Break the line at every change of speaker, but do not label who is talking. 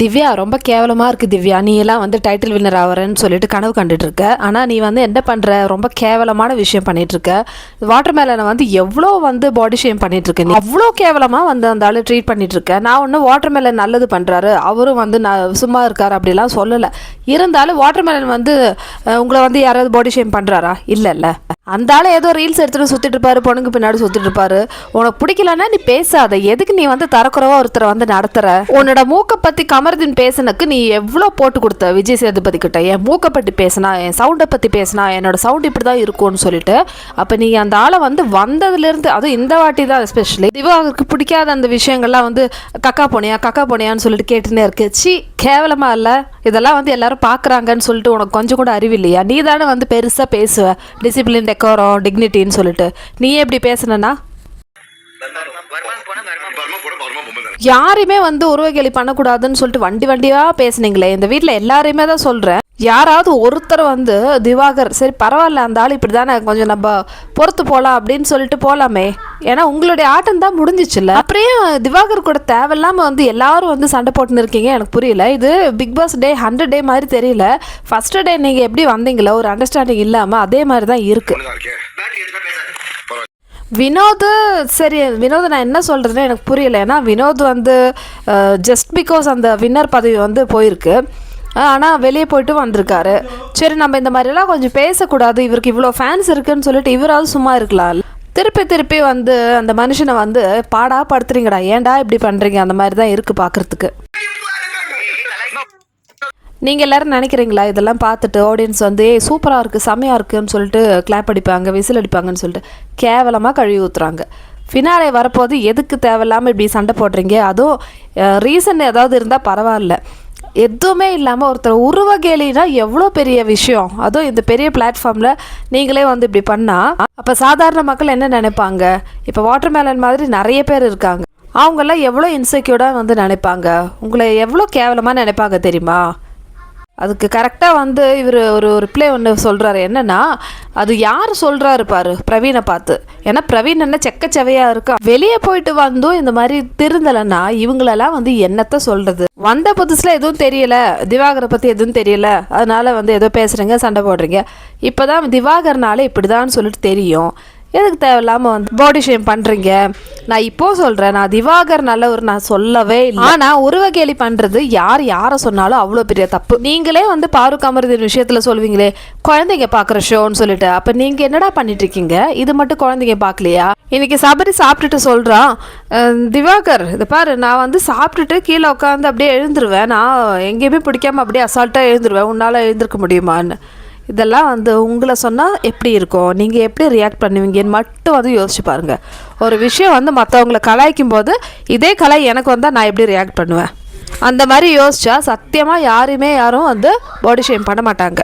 திவ்யா ரொம்ப கேவலமாக இருக்குது திவ்யா. நீ எல்லாம் வந்து டைட்டில் வின்னர் ஆகிறேன்னு சொல்லிட்டு கனவு கண்டுட்டு இருக்க ஆனால் நீ வந்து என்ன பண்ணுற ரொம்ப கேவலமான விஷயம் பண்ணிகிட்ருக்க வாட்டர் மேலனை வந்து எவ்வளோ வந்து பாடி ஷேம் பண்ணிகிட்ருக்க நீ அவ்வளோ கேவலமாக வந்து அந்த ஆள் ட்ரீட் பண்ணிகிட்ருக்க நான் ஒன்றும் வாட்டர் மேலன் நல்லது பண்ணுறாரு அவரும் வந்து நான் சும்மா இருக்கார் அப்படிலாம் சொல்லலை. இருந்தாலும் வாட்டர் மேலன் வந்து உங்களை வந்து யாராவது பாடி ஷேம் பண்ணுறாரா இல்லை இல்லை அந்த ஆள் ஏதோ ரீல்ஸ் எடுத்துகிட்டு சுற்றிட்டு இருப்பாரு பொண்ணுக்கு பின்னாடி சுற்றிட்டு இருப்பாரு உனக்கு பிடிக்கலன்னா நீ பேசாத. எதுக்கு நீ வந்து தரக்குறவா ஒருத்தரை வந்து நடத்துற? உன்னோட மூக்கை பற்றி கமர்தீன் பேசுனக்கு நீ எவ்வளோ போட்டு கொடுத்த விஜய் சேதுபதி கிட்ட? என் மூக்கை பற்றி பேசினா என் சவுண்டை பற்றி பேசினா என்னோட சவுண்ட் இப்படி தான் இருக்கும்னு சொல்லிட்டு அப்போ நீ அந்த ஆளை வந்து வந்ததுலேருந்து அதுவும் இந்த வாட்டி தான் எஸ்பெஷலி திவாகருக்கு பிடிக்காத அந்த விஷயங்கள்லாம் வந்து கக்கா போனியா கக்கா போனியான்னு சொல்லிட்டு கேட்டுனே இருக்கு. சி கேவலமாக இல்லை? இதெல்லாம் வந்து எல்லாரும் பார்க்குறாங்கன்னு சொல்லிட்டு உனக்கு கொஞ்சம் கூட அறிவு இல்லையா? நீ தானே வந்து பெருசாக பேசுவ. டிசிப்ளின் டெக்கோரம் டிக்னிட்டின்னு சொல்லிட்டு. நீ எப்படி பேசுனனா
யாருமே
யாரையுமே வந்து உருவகேலி பண்ணக்கூடாதுன்னு சொல்லிட்டு வண்டி வண்டியாக பேசுனீங்களே? இந்த வீட்டில் எல்லாரையுமே தான் சொல்கிறேன் யாராவது ஒருத்தர் வந்து திவாகர் சரி பரவாயில்ல அந்த ஆள் இப்படி தானே கொஞ்சம் நம்ம பொறுத்து போகலாம் அப்படின்னு சொல்லிட்டு போகலாமே ஏன்னா உங்களுடைய ஆட்டம் தான் முடிஞ்சிச்சுல்ல. அப்படியே திவாகர் கூட தேவையில்லாமல் வந்து எல்லாரும் வந்து சண்டை போட்டுன்னு இருக்கீங்க எனக்கு புரியல. இது Bigg Boss day hundred day மாதிரி தெரியல. ஃபஸ்ட்டு டே நீங்கள் எப்படி வந்தீங்களோ ஒரு அண்டர்ஸ்டாண்டிங் இல்லாமல் அதே மாதிரி தான் இருக்குது
பொண்ணு தான் இருக்கேன்
பேட்டரி எடுத்து பேசாது
வினோத் சரி வினோத் நான் என்ன சொல்கிறதுன்னு எனக்கு புரியல. ஏன்னா வினோத் வந்து ஜஸ்ட் பிகாஸ் அந்த வின்னர் பதவி வந்து போயிருக்கு. ஆனால் வெளியே போயிட்டு வந்திருக்காரு. சரி நம்ம இந்த மாதிரிலாம் கொஞ்சம் பேசக்கூடாது. இவருக்கு இவ்வளோ ஃபேன்ஸ் இருக்குன்னு சொல்லிட்டு இவராவது சும்மா இருக்கலாம். திருப்பி திருப்பி வந்து அந்த மனுஷனை வந்து பாடா படுத்துறீங்கடா. ஏன்டா இப்படி பண்ணுறீங்க அந்த மாதிரி தான் இருக்குது பார்க்குறதுக்கு நீங்கள் எல்லாரும் நினைக்கிறீங்களா? இதெல்லாம் பார்த்துட்டு ஆடியன்ஸ் வந்து ஏ சூப்பராக இருக்குது செம்மையாக இருக்குன்னு சொல்லிட்டு கிளாப் அடிப்பாங்க விசில் அடிப்பாங்கன்னு சொல்லிட்டு கேவலமாக கழுவி ஊற்றுறாங்க ஃபினாலே வரப்போது எதுக்கு தேவையில்லாமல் இப்படி சண்டை போடுறீங்க? அதுவும் ரீசன் ஏதாவது இருந்தால் பரவாயில்ல. எதுவுமே இல்லாமல் ஒருத்தர் உருவகேலினா எவ்வளோ பெரிய விஷயம். அதுவும் இந்த பெரிய பிளாட்ஃபார்மில் நீங்களே வந்து இப்படி பண்ணால் அப்போ சாதாரண மக்கள் என்ன நினைப்பாங்க? இப்போ வாட்டர் மேலன் மாதிரி நிறைய பேர் இருக்காங்க. அவங்கெல்லாம் எவ்வளோ இன்செக்யூர்டாக வந்து நினைப்பாங்க? உங்களை எவ்வளோ கேவலமாக நினைப்பாங்க தெரியுமா? அதுக்கு கரெக்டாக வந்து இவர் ஒரு ரிப்ளை ஒன்று சொல்கிறாரு என்னன்னா அது யார் சொல்கிறாரு பாரு பிரவீனை பார்த்து. ஏன்னா பிரவீன் என்ன செக்கச்சவையாக இருக்கா? வெளியே போயிட்டு வந்தும் இந்த மாதிரி திருந்தலைன்னா இவங்களெல்லாம் வந்து என்னத்த சொல்கிறது வந்த புதுசில் எதுவும் தெரியல. திவாகரை பற்றி எதுவும் தெரியல. அதனால் வந்து ஏதோ பேசுகிறீங்க சண்டை போடுறீங்க. இப்போ தான் திவாகர்னால இப்படி தான் சொல்லிட்டு தெரியும். எதுக்கு தேவையில்லாமல் வந்து பாடி ஷேம் பண்ணுறீங்க நான் இப்போ சொல்கிறேன் நான் திவாகர் நல்லவர் நான் சொல்லவே இல்லை. ஆனா உருவகேலி பண்ணுறது யார் யாரை சொன்னாலும் அவ்வளோ பெரிய தப்பு. நீங்களே வந்து பாருக் அமர்தின் விஷயத்தில் சொல்வீங்களே குழந்தைங்க பார்க்குற ஷோன்னு சொல்லிட்டு. அப்போ நீங்கள் என்னடா பண்ணிட்டு இருக்கீங்க? இது மட்டும் குழந்தைங்க பார்க்கலையா? இன்னைக்கு சபரி சாப்பிட்டுட்டு சொல்கிறான் திவாகர் இது பாரு நான் வந்து சாப்பிட்டுட்டு கீழே உட்காந்து அப்படியே எழுந்துருவேன். நான் எங்கேயுமே பிடிக்காம அப்படியே அசால்ட்டாக எழுந்துருவேன். உன்னால எழுந்திருக்க முடியுமான்னு. இதெல்லாம் வந்து உங்களை சொன்னால் எப்படி இருக்கும்? நீங்கள் எப்படி ரியாக்ட் பண்ணுவீங்கன்னு மட்டும் வந்து யோசிச்சு பாருங்கள் ஒரு விஷயம் வந்து மற்றவங்கள கலாய்க்கும் போது இதே கலை எனக்கு வந்தால் நான் எப்படி ரியாக்ட் பண்ணுவேன்? அந்த மாதிரி யோசிச்சா சத்தியமாக யாருமே யாரும் வந்து பாடி ஷேம் பண்ண மாட்டாங்க.